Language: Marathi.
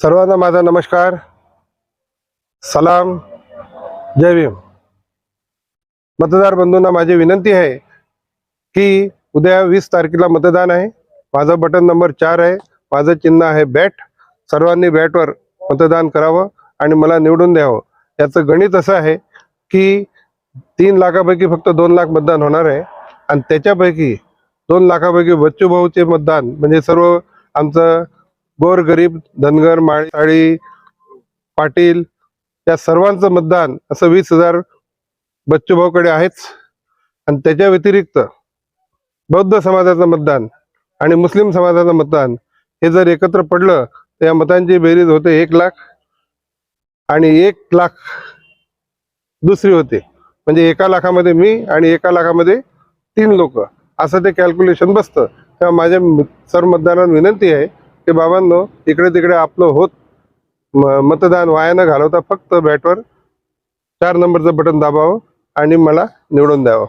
सर्वांना माझा नमस्कार. सलाम. जय भीम. मतदार बंधूंना माझी विनंती आहे की उद्या वीस तारखेला मतदान आहे. माझा बटन नंबर चार आहे. माझं चिन्ह आहे बॅट. सर्वांनी बॅटवर मतदान करावं आणि मला निवडून द्यावं. याचं गणित असं आहे की तीन लाखापैकी फक्त दोन लाख मतदान होणार आहे आणि त्याच्यापैकी दोन लाखापैकी बच्चूभाऊचे मतदान म्हणजे सर्व आमचं गोरगरीब धनगर माळी पाटील या सर्वांचं मतदान असं वीस हजार बच्चूभाऊकडे आहेच. आणि त्याच्या व्यतिरिक्त बौद्ध समाजाचं मतदान आणि मुस्लिम समाजाचं मतदान हे जर एकत्र पडलं तर या मतांची बेरीज होते एक लाख आणि एक लाख दुसरी होते. म्हणजे एका लाखामध्ये मी आणि एका लाखामध्ये तीन लोक. असं ते कॅल्क्युलेशन बसतं. तेव्हा माझ्या सर्व मतदारांना विनंती आहे ते बाबांनो इकडे तिकडे आपलं होत. म- मतदान वाया न घालवता फक्त बॅटवर. चार नंबरचं बटन दाबावं आणि मला निवडून द्यावं.